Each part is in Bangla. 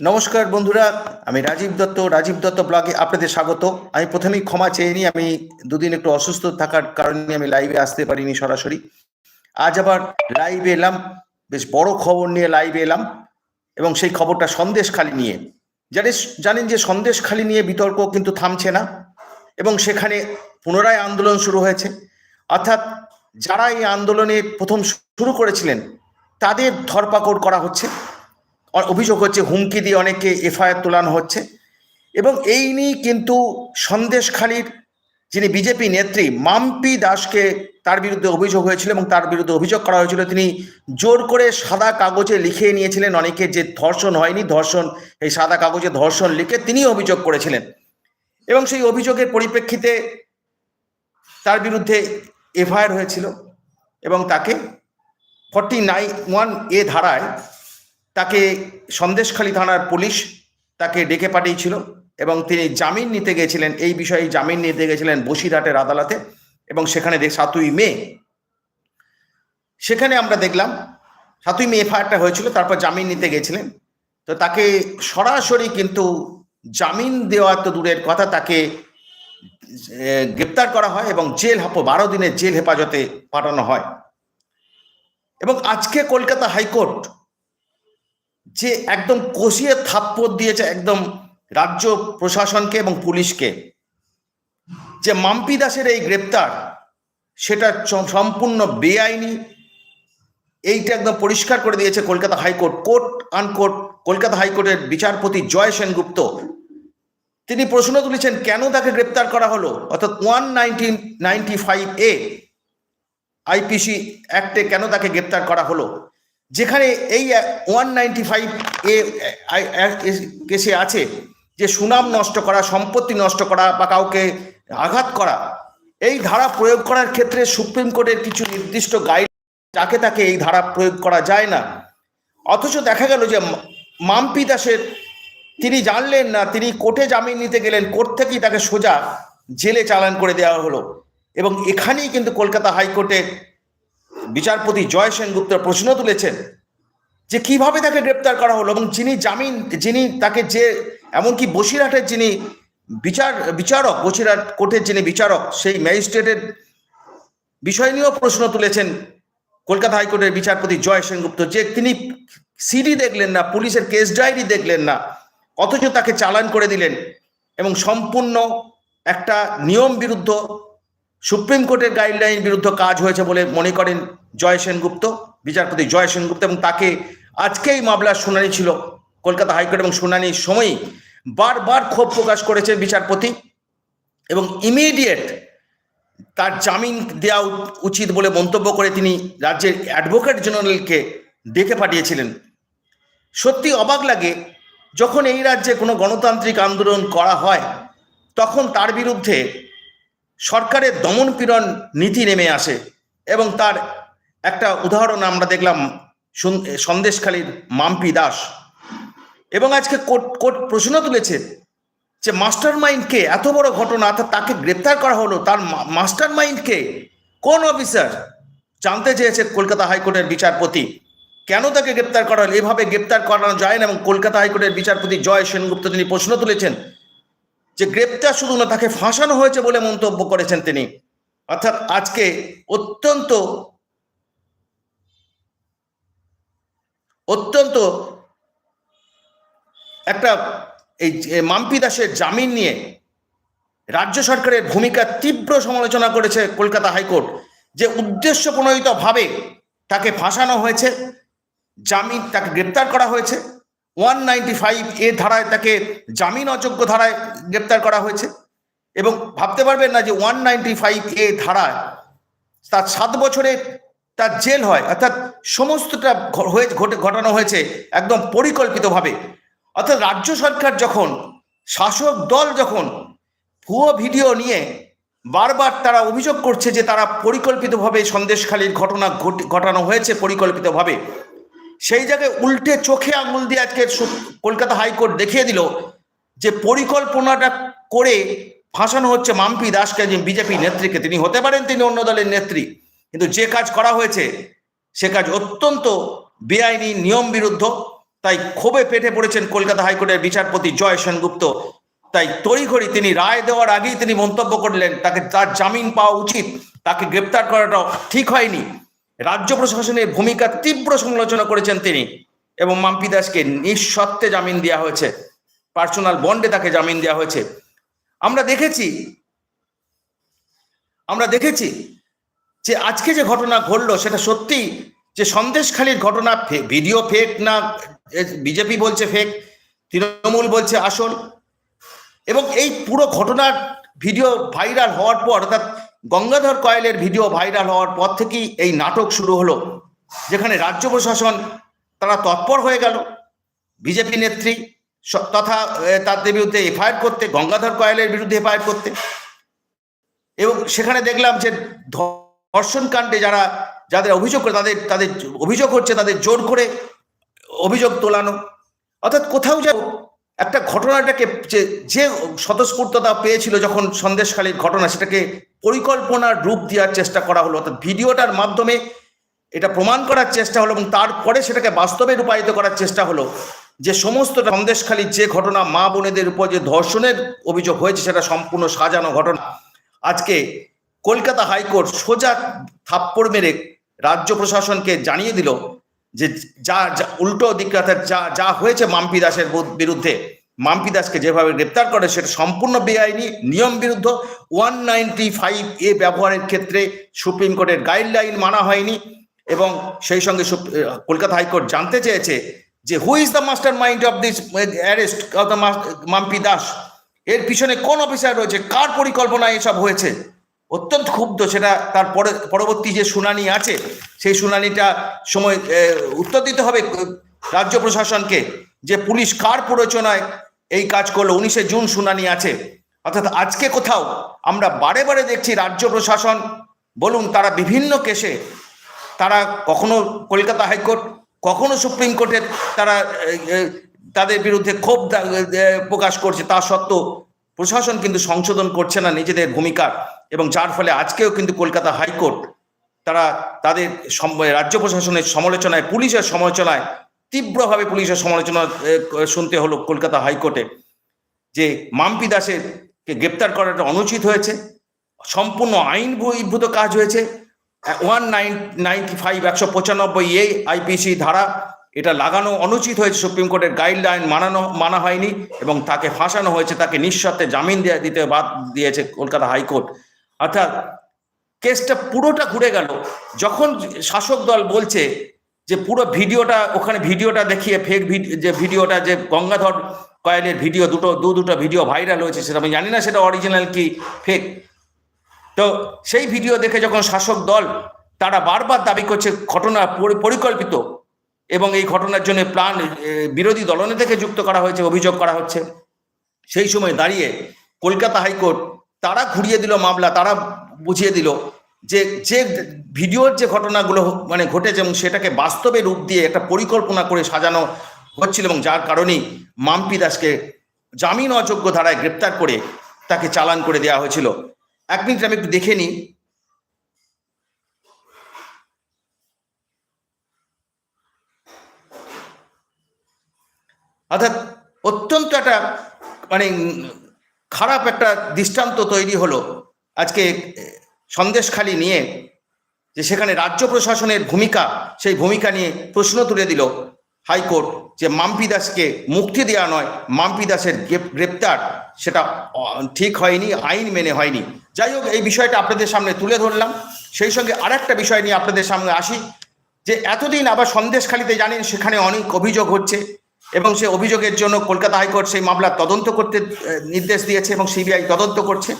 নমস্কার বন্ধুরা, আমি রাজীব দত্ত রাজীব দত্ত ব্লগে আপনাদের স্বাগত। আমি প্রথমেই ক্ষমা চেয়ে নিই, আমি দুদিন একটু অসুস্থ থাকার কারণে আমি লাইভে আসতে পারিনি সরাসরি। আজ আবার লাইভে এলাম, বেশ বড় খবর নিয়ে লাইভে এলাম, এবং সেই খবরটা সন্দেশখালি নিয়ে। জানেন জানেন যে সন্দেশখালি নিয়ে বিতর্ক কিন্তু থামছে না, এবং সেখানে পুনরায় আন্দোলন শুরু হয়েছে। অর্থাৎ যারা এই আন্দোলনে প্রথম শুরু করেছিলেন, তাদের ধরপাকড় করা হচ্ছে। অভিযোগ হচ্ছে হুমকি দিয়ে অনেকে এফআইআর তোলানো হচ্ছে। এবং এই নিয়ে কিন্তু সন্দেশখালীর যিনি বিজেপি নেত্রী মাম্পি দাসকে তার বিরুদ্ধে অভিযোগ হয়েছিল এবং তার বিরুদ্ধে অভিযোগ করা হয়েছিল। তিনি জোর করে সাদা কাগজে লিখে নিয়েছিলেন, অনেকে যে ধর্ষণ হয়নি, ধর্ষণ, এই সাদা কাগজে ধর্ষণ লিখে তিনি অভিযোগ করেছিলেন। এবং সেই অভিযোগের পরিপ্রেক্ষিতে তার বিরুদ্ধে এফআইআর হয়েছিল এবং তাকে ফর্টি নাইন ওয়ান এ ধারায় তাকে সন্দেশখালী থানার পুলিশ তাকে ডেকে পাঠিয়েছিল এবং তিনি জামিন নিতে গেছিলেন। এই বিষয়ে জামিন নিতে গেছিলেন বসিরহাটের আদালতে এবং সেখানে দেখ সাতই মে। সেখানে আমরা দেখলাম, সাতই মে এফআইআরটা হয়েছিল, তারপর জামিন নিতে গেছিলেন। তো তাকে সরাসরি কিন্তু জামিন দেওয়া তো দূরের কথা, তাকে গ্রেপ্তার করা হয় এবং জেল হাপ বারো দিনের জেল হেফাজতে পাঠানো হয়। এবং আজকে কলকাতা হাইকোর্ট যে একদম কষিয়ে থাপ্পড় দিয়েছে একদম রাজ্য প্রশাসনকে এবং পুলিশকে। যে মাম্পি দাসের এই গ্রেপ্তার, সেটা সম্পূর্ণ বেআইনি। এইটা একদম পরিষ্কার করে দিয়েছে কলকাতা হাইকোর্ট। কোর্ট আনকোর্ট কলকাতা হাইকোর্টের বিচারপতি জয় সেনগুপ্ত। তিনি প্রশ্ন তুলেছেন, কেন তাকে গ্রেপ্তার করা হলো? অর্থাৎ one nineteen ninety five A IPC অ্যাক্টে কেন তাকে গ্রেপ্তার করা হলো? যেখানে এই ওয়ান নাইনটি ফাইভ এ কেসে আছে যে সুনাম নষ্ট করা, সম্পত্তি নষ্ট করা বা কাউকে আঘাত করা, এই ধারা প্রয়োগ করার ক্ষেত্রে সুপ্রিম কোর্টের কিছু নির্দিষ্ট গাইড যাকে তাকে এই ধারা প্রয়োগ করা যায় না। অথচ দেখা গেল যে মাম্পি দাসের তিনি জানলেন না, তিনি কোর্টে জামিন নিতে গেলেন, কোর্ট থেকেই তাকে সোজা জেলে চালান করে দেওয়া হলো এবং এখানেই কিন্তু কলকাতা হাইকোর্টে বিচারপতি জয় সেনগুপ্ত প্রশ্ন তুলেছেন যে কীভাবে তাকে গ্রেপ্তার করা হলো এবং যিনি জামিন, যিনি তাকে যে, এমনকি বসিরহাটের যিনি বিচার, বিচারক, বসিরহাট কোর্টের যিনি বিচারক, সেই ম্যাজিস্ট্রেটের বিষয় নিয়েও প্রশ্ন তুলেছেন কলকাতা হাইকোর্টের বিচারপতি জয় সেনগুপ্ত যে তিনি সিডি দেখলেন না, পুলিশের কেস ডায়েরি দেখলেন না, অথচ তাকে চালান করে দিলেন এবং সম্পূর্ণ একটা নিয়ম বিরুদ্ধ সুপ্রিম কোর্টের গাইডলাইন বিরুদ্ধ কাজ হয়েছে বলে মনে করেন জয় সেনগুপ্ত, বিচারপতি জয় সেনগুপ্ত এবং তাকে আজকেই মামলার শুনানি ছিল কলকাতা হাইকোর্ট এবং শুনানির সময়ই। বারবার ক্ষোভ প্রকাশ করেছে বিচারপতি এবং ইমিডিয়েট তার জামিন দেওয়া উচিত বলে মন্তব্য করে তিনি রাজ্যের অ্যাডভোকেট জেনারেলকে ডেকে পাঠিয়েছিলেন। সত্যি অবাক লাগে যখন এই রাজ্যে কোনো গণতান্ত্রিক আন্দোলন করা হয়, তখন তার বিরুদ্ধে সরকারের দমন পীড়ন নীতি নেমে আসে এবং তার একটা উদাহরণ আমরা দেখলাম সন্দেশখালীর মাম্পি দাস। এবং আজকে কোর্ট কোর্ট প্রশ্ন তুলেছে যে মাস্টার মাইন্ডকে এত বড় ঘটনা অর্থাৎ তাকে গ্রেপ্তার করা হলো, তার মাস্টার মাইন্ডকে কোন অফিসার জানতে চেয়েছে কলকাতা হাইকোর্টের বিচারপতি? কেন তাকে গ্রেপ্তার করা হলো? এভাবে গ্রেপ্তার করানো যায় না এবং কলকাতা হাইকোর্টের বিচারপতি জয় সেনগুপ্ত তিনি প্রশ্ন তুলেছেন যে গ্রেপ্তার শুধু না, তাকে ফাঁসানো হয়েছে বলে মন্তব্য করেছেন তিনি। অর্থাৎ আজকে অত্যন্ত অত্যন্ত একটা এই মাম্পি দাসের জামিন নিয়ে রাজ্য সরকারের ভূমিকা তীব্র সমালোচনা করেছে কলকাতা হাইকোর্ট, যে উদ্দেশ্য প্রণোদিতভাবে তাকে ফাঁসানো হয়েছে, জামিন, তাকে গ্রেপ্তার করা হয়েছে। ওয়ান নাইনটি ফাইভ এ ধারায় তাকে জামিন অযোগ্য ধারায় গ্রেপ্তার করা হয়েছে। এবং ভাবতে পারবেন না যে ওয়ান নাইনটি ফাইভ এ ধারায় তার সাত বছরে তার জেল হয়, অর্থাৎ সমস্তটা হয়ে ঘটে, ঘটানো হয়েছে একদম পরিকল্পিতভাবে। অর্থাৎ রাজ্য সরকার যখন, শাসক দল যখন ভুয়ো ভিডিও নিয়ে বারবার তারা অভিযোগ করছে যে তারা পরিকল্পিতভাবে সন্দেশখালীর ঘটনা ঘটি- ঘটানো হয়েছে পরিকল্পিতভাবে সেই জায়গায় উল্টে চোখে আঙুল দিয়ে আজকে কলকাতা হাইকোর্ট দেখিয়ে দিল যে পরিকল্পনাটা করে ফাঁসানো হচ্ছে মাম্পি দাসকে যে বিজেপি নেত্রীকে। তিনি হতে পারেন তিনি অন্য দলের নেত্রী, কিন্তু যে কাজ করা হয়েছে, সে কাজ অত্যন্ত বেআইনি নিয়ম বিরুদ্ধ তাই ক্ষোভে পেটে পড়েছেন কলকাতা হাইকোর্টের বিচারপতি জয় সেনগুপ্ত। তাই তড়িঘড়ি তিনি রায় দেওয়ার আগেই তিনি মন্তব্য করলেন, তাকে তার জামিন পাওয়া উচিত, তাকে গ্রেপ্তার করাটা ঠিক হয়নি। রাজ্য প্রশাসনের ভূমিকা তীব্র সমালোচনা করেছেন তিনি এবং মাম্পি দাসকে নিঃশর্তে জামিন দেওয়া হয়েছে। পার্সোনাল বন্ডে তাকে জামিন দেওয়া হয়েছে। আমরা দেখেছি আমরা দেখেছি যে আজকে যে ঘটনা ঘটলো সেটা সত্যি যে সন্দেশখালীর ঘটনা ভিডিও ফেক না বিজেপি বলছে ফেক, তৃণমূল বলছে আসল এবং এই পুরো ঘটনার ভিডিও ভাইরাল হওয়ার পর অর্থাৎ গঙ্গাধর কয়েলের ভিডিও ভাইরাল হওয়ার পর থেকেই এই নাটক শুরু হলো, যেখানে রাজ্য প্রশাসন তারা তৎপর হয়ে গেল। বিজেপি নেত্রী তথা তাদের বিরুদ্ধে এফআইআর করতে, গঙ্গাধর কয়েলের বিরুদ্ধে এফআইআর করতে। এবং সেখানে দেখলাম যে ধর্ষণ কাণ্ডে যারা, যাদের অভিযোগ করে, তাদের তাদের অভিযোগ হচ্ছে তাদের জোর করে অভিযোগ তোলানো। অর্থাৎ কোথাও যাও একটা ঘটনাটাকে যে যে স্বতঃস্ফূর্ততা পেয়েছিল যখন সন্দেশখালীর ঘটনা, সেটাকে পরিকল্পনার রূপ দেওয়ার চেষ্টা করা হলো। অর্থাৎ ভিডিওটার মাধ্যমে এটা প্রমাণ করার চেষ্টা হলো এবং তারপরে সেটাকে বাস্তবে রূপায়িত করার চেষ্টা হলো। যে সমস্ত সন্দেশখালীর যে ঘটনা, মা বোনেদের উপর যে ধর্ষণের অভিযোগ হয়েছে, সেটা সম্পূর্ণ সাজানো ঘটনা। আজকে কলকাতা হাইকোর্ট সোজা থাপ্পড় মেরে রাজ্য প্রশাসনকে জানিয়ে দিল যে যা উল্টো দিক অর্থাৎ যা যা হয়েছে মাম্পি দাসের বিরুদ্ধে, মাম্পি দাসকে যেভাবে গ্রেপ্তার করে, সেটা সম্পূর্ণ বেআইনি, নিয়ম বিরুদ্ধ ওয়ান নাইনটি ফাইভ এ ব্যবহারের ক্ষেত্রে সুপ্রিম কোর্টের গাইডলাইন মানা হয়নি এবং সেই সঙ্গে কলকাতা হাইকোর্ট জানতে চেয়েছে যে who is the master mind of this arrest of Mampi Das? এর পিছনে কোন অফিসার রয়েছে? কার পরিকল্পনায় এসব হয়েছে? অত্যন্ত ক্ষুব্ধ, সেটা তার পরে, পরবর্তী যে শুনানি আছে, সেই শুনানিটা সময় উত্তর দিতে হবে রাজ্য প্রশাসনকে যে পুলিশ কার প্ররোচনায় এই কাজ করল, উনিশে জুন শুনানি আছে। অর্থাৎ আজকে কোথাও আমরা বারে বারে দেখছি রাজ্য প্রশাসন, বলুন তারা বিভিন্ন কেসে, তারা কখনো কলকাতা হাইকোর্ট, কখনো সুপ্রিম কোর্টের তারা তাদের বিরুদ্ধে ক্ষোভ প্রকাশ করছে। তা সত্ত্বেও প্রশাসন কিন্তু সংশোধন করছে না, নিজেদের ভূমিকা এবং যার ফলে আজকেও কিন্তু কলকাতা হাইকোর্ট তারা তাদের রাজ্য প্রশাসনের সমালোচনায়, পুলিশের সমালোচনায়, তীব্রভাবে পুলিশের সমালোচনা শুনতে হলো কলকাতা হাইকোর্টে যে মাম্পি দাসের কে গ্রেপ্তার করাটা অনুচিত হয়েছে, সম্পূর্ণ আইন বহির্ভূত কাজ হয়েছে, ওয়ান নাইন, নাইনটি ফাইভ, একশো পঁচানব্বই এ আইপিসি ধারা এটা লাগানো অনুচিত হয়েছে, সুপ্রিম কোর্টের গাইডলাইন মানানো, মানা হয়নি এবং তাকে ফাঁসানো হয়েছে, তাকে নিঃশর্তে জামিন দেয়া, দিতে বাদ দিয়েছে কলকাতা হাইকোর্ট। অর্থাৎ কেসটা পুরোটা ঘুরে গেল। যখন শাসক দল বলছে যে পুরো ভিডিওটা, ওখানে ভিডিওটা দেখিয়ে ফেক যে ভিডিওটা, যে গঙ্গাধর কয়েলের ভিডিও, দুটো, দু দুটো ভিডিও ভাইরাল হয়েছে সেটা আমি জানি না সেটা অরিজিনাল কি ফেক তো সেই ভিডিও দেখে যখন শাসক দল তারা বারবার দাবি করছে ঘটনা পরিকল্পিত এবং এই ঘটনার জন্য প্রাণ বিরোধী দলনেতাকে যুক্ত করা হয়েছে, অভিযোগ করা হচ্ছে। সেই সময় দাঁড়িয়ে কলকাতা হাইকোর্ট তারা ঘুরিয়ে দিল মামলা, তারা বুঝিয়ে দিল যে যে ভিডিওর যে ঘটনাগুলো মানে ঘটেছে এবং সেটাকে বাস্তবে রূপ দিয়ে একটা পরিকল্পনা করে সাজানো হচ্ছিল এবং যার কারণেই মাম্পি দাসকে জামিন অযোগ্য ধারায় গ্রেপ্তার করে তাকে চালান করে দেওয়া হয়েছিল। এক মিনিট আমি একটু দেখে নিই। অর্থাৎ অত্যন্ত একটা মানে খারাপ একটা দৃষ্টান্ত তৈরি হলো আজকে সন্দেশখালি নিয়ে, যে সেখানে রাজ্য প্রশাসনের ভূমিকা, সেই ভূমিকা নিয়ে প্রশ্ন তুলে দিল হাইকোর্ট, যে মাম্পি দাসকে মুক্তি দেওয়া নয় মাম্পি দাসের গ্রেপ্তার, সেটা ঠিক হয়নি, আইন মেনে হয়নি। যাই হোক, এই বিষয়টা আপনাদের সামনে তুলে ধরলাম। সেই সঙ্গে আরেকটা বিষয় নিয়ে আপনাদের সামনে আসি, যে এতদিন আবার সন্দেশখালিতে জানেন, সেখানে অনেক অভিযোগ হচ্ছে। এবং সে অভিযোগের জন্য কলকাতা হাইকোর্ট সেই মামলার তদন্ত করতে নির্দেশ দিয়েছে এবং সিবিআই তদন্ত করছে।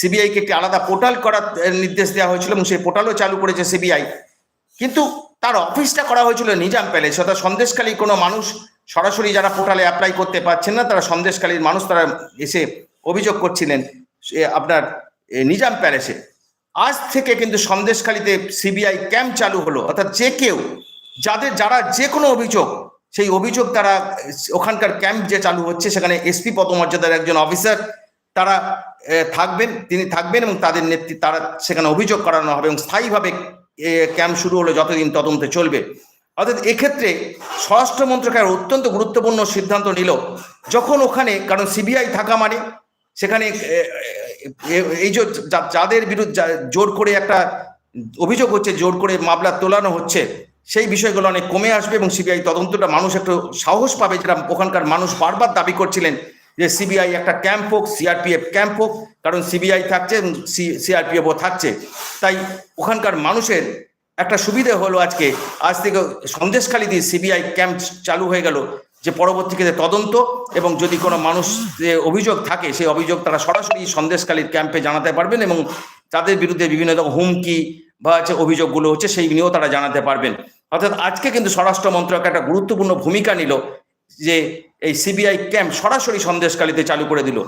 সিবিআইকে একটি আলাদা পোর্টাল করার নির্দেশ দেওয়া হয়েছিল এবং সেই পোর্টালও চালু করেছে সিবিআই। কিন্তু তার অফিসটা করা হয়েছিল নিজাম প্যালেস, অর্থাৎ সন্দেশখালী কোনো মানুষ সরাসরি যারা পোর্টালে অ্যাপ্লাই করতে পারছেন না, তারা সন্দেশখালীর মানুষ, তারা এসে অভিযোগ করছিলেন আপনার নিজাম প্যালেসে। আজ থেকে কিন্তু সন্দেশখালীতে সিবিআই ক্যাম্প চালু হলো, অর্থাৎ যে কেউ, যাদের, যারা যে কোনো অভিযোগ সেই অভিযোগ তারা, ওখানকার ক্যাম্প যে চালু হচ্ছে, সেখানে এসপি পদমর্যাদার একজন অফিসার, তারা থাকবেন, তিনি থাকবেন এবং তাদের নেতৃত্বে তারা সেখানে অভিযোগ করানো হবে এবং স্থায়ীভাবে ক্যাম্প শুরু হলো যতদিন তদন্তে চলবে। অর্থাৎ এক্ষেত্রে স্বরাষ্ট্র মন্ত্রকের অত্যন্ত গুরুত্বপূর্ণ সিদ্ধান্ত নিল, যখন ওখানে, কারণ সিবিআই থাকা মানে সেখানে এই যা- যাদের বিরুদ্ধে জোর করে একটা অভিযোগ হচ্ছে, জোর করে মামলা তোলানো হচ্ছে সেই বিষয়গুলো অনেক কমে আসবে এবং সিবিআই তদন্তটা মানুষ একটু সাহস পাবে যেটা ওখানকার মানুষ বারবার দাবি করছিলেন যে সিবিআই একটা ক্যাম্প হোক, সিআরপিএফ ক্যাম্প হোক, কারণ সিবিআই থাকছে এবং সিআরপিএফও থাকছে। তাই ওখানকার মানুষের একটা সুবিধে হলো আজকে। আজ থেকে সন্দেশখালী দিয়ে সিবিআই ক্যাম্প চালু হয়ে গেল যে পরবর্তীতে তদন্ত এবং যদি কোনো মানুষ যে অভিযোগ থাকে, সেই অভিযোগ তারা সরাসরি সন্দেশখালীর ক্যাম্পে জানাতে পারবেন এবং তাদের বিরুদ্ধে বিভিন্ন রকম হুমকি বা হচ্ছে অভিযোগগুলো হচ্ছে সেই নিয়েও তারা জানাতে পারবেন। অর্থাৎ আজকে কিন্তু স্বরাষ্ট্র মন্ত্রক একটা গুরুত্বপূর্ণ ভূমিকা নিল যে এই সিবিআই ক্যাম্প সরাসরি সন্দেশখালিতে চালু করে দিল।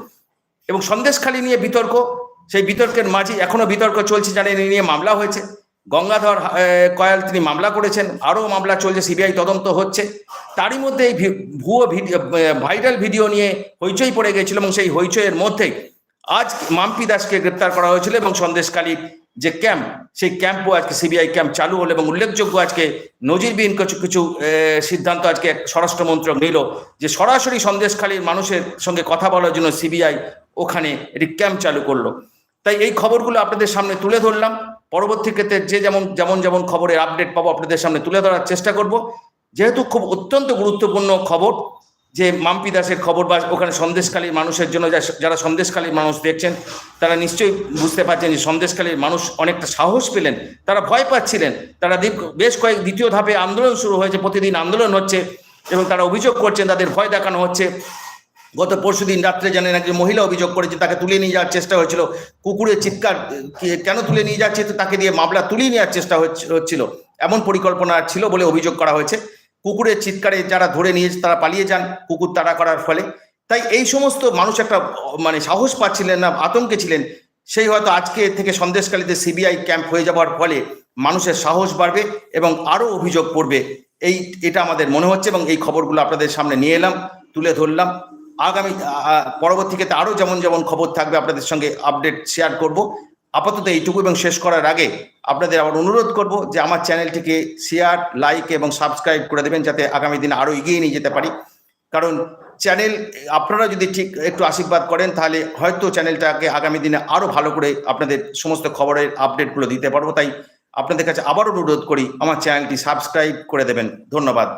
এবং সন্দেশখালি নিয়ে বিতর্ক, সেই বিতর্কের মাঝে এখনও বিতর্ক চলছে জানেন নিয়ে মামলা হয়েছে। গঙ্গাধর কয়াল তিনি মামলা করেছেন, আরও মামলা চলছে, সিবিআই তদন্ত হচ্ছে। তারই মধ্যে এই ভুয়ো ভিডিও ভাইরাল ভিডিও নিয়ে হইচই পড়ে গেছিল এবং সেই হইচইয়ের মধ্যেই আজ মাম্পি দাসকে গ্রেপ্তার করা হয়েছিল এবং সন্দেশখালীর যে ক্যাম্প, সেই ক্যাম্পও আজকে সিবিআই ক্যাম্প চালু হলো এবং উল্লেখযোগ্য আজকে নজিরবিহীন কিছু কিছু সিদ্ধান্ত আজকে স্বরাষ্ট্র মন্ত্রক নিল যে সরাসরি সন্দেশখালীর মানুষের সঙ্গে কথা বলার জন্য সিবিআই ওখানে একটি ক্যাম্প চালু করল। তাই এই খবরগুলো আপনাদের সামনে তুলে ধরলাম। পরবর্তী ক্ষেত্রে যে যেমন যেমন যেমন খবরের আপডেট পাবো আপনাদের সামনে তুলে ধরার চেষ্টা করব। যেহেতু খুব অত্যন্ত গুরুত্বপূর্ণ খবর যে মাম্পি দাসের খবর বা ওখানে সন্দেশখালীর মানুষের জন্য যারা সন্দেশখালীর মানুষ দেখছেন, তারা নিশ্চয়ই বুঝতে পারছেন যে সন্দেশখালীর মানুষ অনেকটা সাহস পেলেন, তারা ভয় পাচ্ছিলেন। তারা বেশ কয়েক দ্বিতীয় ধাপে আন্দোলন শুরু হয়েছে, প্রতিদিন আন্দোলন হচ্ছে এবং তারা অভিযোগ করছেন তাদের ভয় দেখানো হচ্ছে। গত পরশু দিন রাত্রে জানেন একজন মহিলা অভিযোগ করেছে, তাকে তুলে নিয়ে যাওয়ার চেষ্টা হয়েছিল। কুকুরের চিৎকার কেন তুলে নিয়ে যাচ্ছে তাকে দিয়ে মামলা তুলিয়ে নেওয়ার চেষ্টা হচ্ছ- হচ্ছিল। এমন পরিকল্পনা ছিল বলে অভিযোগ করা হয়েছে। কুকুরের চিৎকারে যারা ধরে নিয়েছে তারা পালিয়ে যান কুকুর তাড়া করার ফলে। তাই এই সমস্ত মানুষ একটা মানে সাহস পাচ্ছিলেন না আতঙ্কে ছিলেন। সেই হয়তো আজকে থেকে সন্দেশকালীতে সিবিআই ক্যাম্প হয়ে যাওয়ার ফলে মানুষের সাহস বাড়বে এবং আরও অভিযোগ পড়বে। এই এটা আমাদের মনে হচ্ছে এবং এই খবরগুলো আপনাদের সামনে নিয়ে এলাম তুলে ধরলাম। আগামী আহ, পরবর্তী ক্ষেত্রে আরও যেমন যেমন খবর থাকবে আপনাদের সঙ্গে আপডেট শেয়ার করব। আপাতত এইটুকু এবং শেষ করার আগে আপনাদের আবার অনুরোধ করব যে আমার চ্যানেলটিকে শেয়ার লাইক এবং সাবস্ক্রাইব করে দেবেন যাতে আগামী দিনে আরও এগিয়ে নিয়ে যেতে পারি। কারণ চ্যানেল, আপনারা যদি ঠিক একটু আশীর্বাদ করেন, তাহলে হয়তো চ্যানেলটাকে আগামী দিনে আরও ভালো করে আপনাদের সমস্ত খবরের আপডেটগুলো দিতে পারব। তাই আপনাদের কাছে আবারও অনুরোধ করি, আমার চ্যানেলটি সাবস্ক্রাইব করে দেবেন। ধন্যবাদ।